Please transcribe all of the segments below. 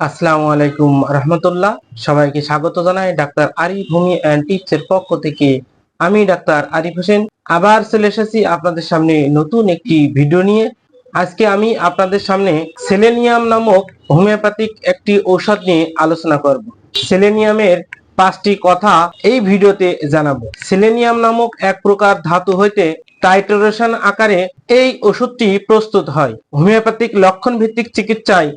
আসসালামু আলাইকুম রহমতুল্লাহ। সবাইকে স্বাগত জানাই ডাক্তার আরিফ ভূমি অ্যান্ড টিপস এর পক্ষ থেকে। আমি ডাক্তার আরিফ হোসেন। আবার চলে এসেছি আপনাদের সামনে নতুন একটি ভিডিও নিয়ে। আজকে আমি আপনাদের সামনে সেলেনিয়াম নামক হোমিওপ্যাথিক একটি ঔষধ নিয়ে আলোচনা করব। সেলেনিয়ামের পাঁচটি কথা এই ভিডিওতে জানাব। সেলেনিয়াম নামক এক প্রকার ধাতু হইতে টাইট্রেশন আকারে এই ওষুধটি প্রস্তুত হয়। হোমিওপ্যাথিক লক্ষণ ভিত্তিক চিকিৎসায়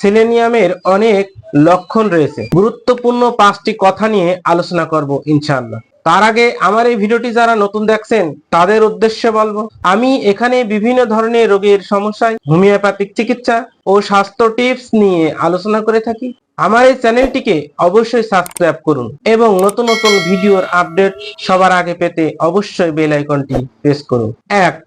সেলেনিয়ামের অনেক লক্ষণ রয়েছে। গুরুত্বপূর্ণ পাঁচটি কথা নিয়ে আলোচনা করব, ইনশাআল্লাহ। তার আগে আমার এই ভিডিওটি যারা নতুন দেখছেন, তাদের উদ্দেশ্যে বলব, আমি এখানে বিভিন্ন ধরনের রোগের সমস্যায়, হোমিওপ্যাথিক চিকিৎসা ও স্বাস্থ্য টিপস নিয়ে আলোচনা করে থাকি। আমার এই চ্যানেলটিকে অবশ্যই সাবস্ক্রাইব করুন এবং নতুন নতুন ভিডিওর আপডেট সবার আগে পেতে অবশ্যই বেল আইকনটি প্রেস করুন। এক,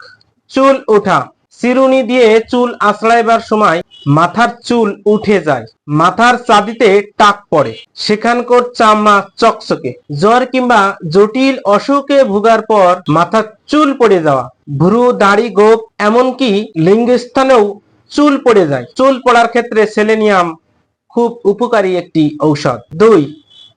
চুল ওঠা। চিরুনি দিয়ে চুল আঁচড়াইবার সময় মাথার চুল উঠে যায়। মাথার চাঁদিতে টাক পড়ে। সেখানকার চামড়া চকচকে। জ্বর কিংবা জটিল অসুখে ভোগার পর মাথার চুল পড়ে যাওয়া। ভ্রু, দাড়ি, গোপ, এমনকি লিঙ্গস্থানেও চুল পড়ে যায়। চুল পড়ার ক্ষেত্রে সেলেনিয়াম খুব উপকারী একটি ঔষধ। দুই,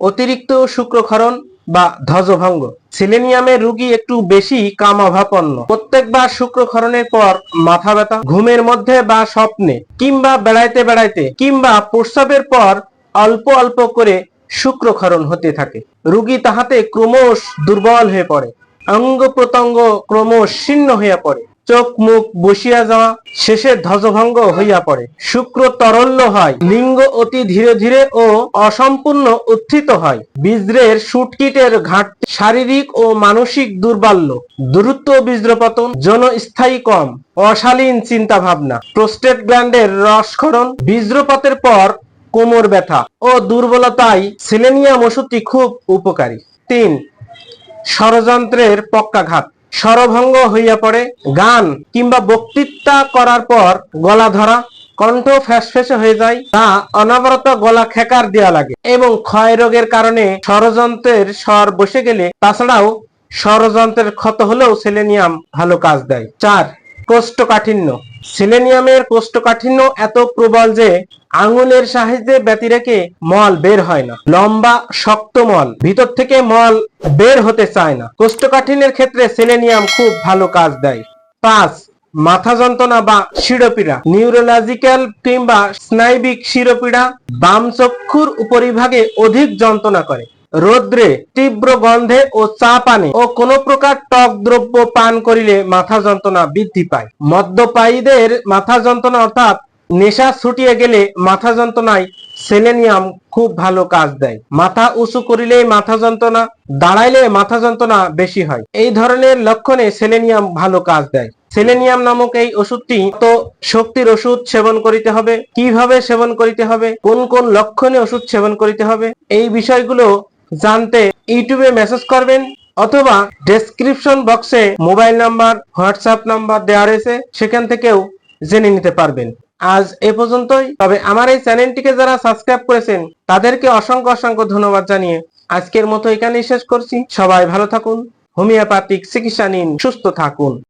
অতিরিক্ত শুক্রক্ষরণ বা ধ্বজভঙ্গ। সিলেনিয়ামের রোগী একটু বেশি কামাভাপন্ন। প্রত্যেকবার শুক্রক্ষরণের পর মাথা ব্যথা, ঘুমের মধ্যে বা স্বপ্নে, কিংবা বেড়াইতে বেড়াইতে, কিংবা প্রস্রাবের পর অল্প অল্প করে শুক্রক্ষরণ হতে থাকে। রুগী তাহাতে ক্রমশ দুর্বল হয়ে পড়ে। অঙ্গ প্রত্যঙ্গ ক্রমশ শীর্ণ হয়ে পড়ে। চোখ মুখ বসিয়া যাওয়া শেষে ধ্বজভঙ্গ হইয়া পড়ে। শুক্র তরল্য হয়, লিঙ্গ অতি ধীরে ধীরে ও অসম্পূর্ণ উত্থিত হয়। বীজ্রের সুটকিটের ঘাট শারীরিক ও মানসিক দুর্বল্য। দ্রুত বীজ্রপতন, জনস্থায়ী কম, অশালীন চিন্তা ভাবনা প্রোস্টেট গ্ল্যান্ডের রসক্ষরণ বীজ্রপাতের পর কোমর ব্যথা ও দুর্বলতায় সিলেনিয়াম ওষুধটি খুব উপকারী। তিন, ষড়যন্ত্রের পক্ষাঘাত স্বরভঙ্গ হইয়া পড়ে। গান কিংবা বক্তৃতা করার পর গলা ধরা, কণ্ঠ ফ্যাসফেসে হয়ে যায়, তা অনবরত গলা খেকার দেওয়া লাগে এবং ক্ষয় রোগের কারণে ষড়যন্ত্রের স্বর বসে গেলে, তাছাড়াও ষড়যন্ত্রের ক্ষত হলেও সেলেনিয়াম ভালো কাজ দেয়। চার, কোষ্ঠকাঠিন্য। সিলেনিয়ামের কোষ্ঠকাঠিন্য এত প্রবল যে আঙুলের সাহায্যে ব্যতি রেখে মল বের হয় না। লম্বা, শক্ত মল। ভিতর থেকে মল বের হতে চায় না। কোষ্ঠকাঠিন্যের ক্ষেত্রে সেলেনিয়াম খুব ভালো কাজ দেয়। পাঁচ, মাথা যন্ত্রণা বা শিরোপীড়া। নিউরোলজিক্যাল কিংবা স্নায়বিক শিরোপীড়া বাম চক্ষুর উপরিভাগে অধিক যন্ত্রণা করে। রোদ্রে তীব্র গন্ধে ও চা পানে ও কোন প্রকার টক দ্রব্য পান করিলে মাথা যন্ত্রণা বৃদ্ধি পায়। মদ্যপায়ীদের মাথা যন্ত্রণা অর্থাৎ নেশা ছুটিয়ে গেলে মাথা যন্ত্রণায় সেলেনিয়াম খুব ভালো কাজ দেয়। মাথা উঁচু করিলে মাথা যন্ত্রণা, দাঁড়াইলে মাথা যন্ত্রণা বেশি হয়। এই ধরনের লক্ষণে সেলেনিয়াম ভালো কাজ দেয়। সেলেনিয়াম নামক এই ওষুধটি তো শক্তির ওষুধ সেবন করিতে হবে। কীভাবে সেবন করিতে হবে? কোন কোন লক্ষণে ওষুধ সেবন করিতে হবে? এই বিষয়গুলো জানতে ইউটিউবে মেসেজ করবেন অথবা ডেসক্রিপশন বক্সে মোবাইল নাম্বার হোয়াটসঅ্যাপ নাম্বার দেওয়া রয়েছে, সেখান থেকেও জেনে নিতে পারবেন। আজ এ পর্যন্তই। তবে আমার এই চ্যানেলটিকে যারা সাবস্ক্রাইব করেছেন, তাদেরকে অসংখ্য অসংখ্য ধন্যবাদ জানিয়ে আজকের মতো এখানেই শেষ করছি। সবাই ভালো থাকুন, হোমিওপ্যাথিক চিকিৎসা নিন, সুস্থ থাকুন।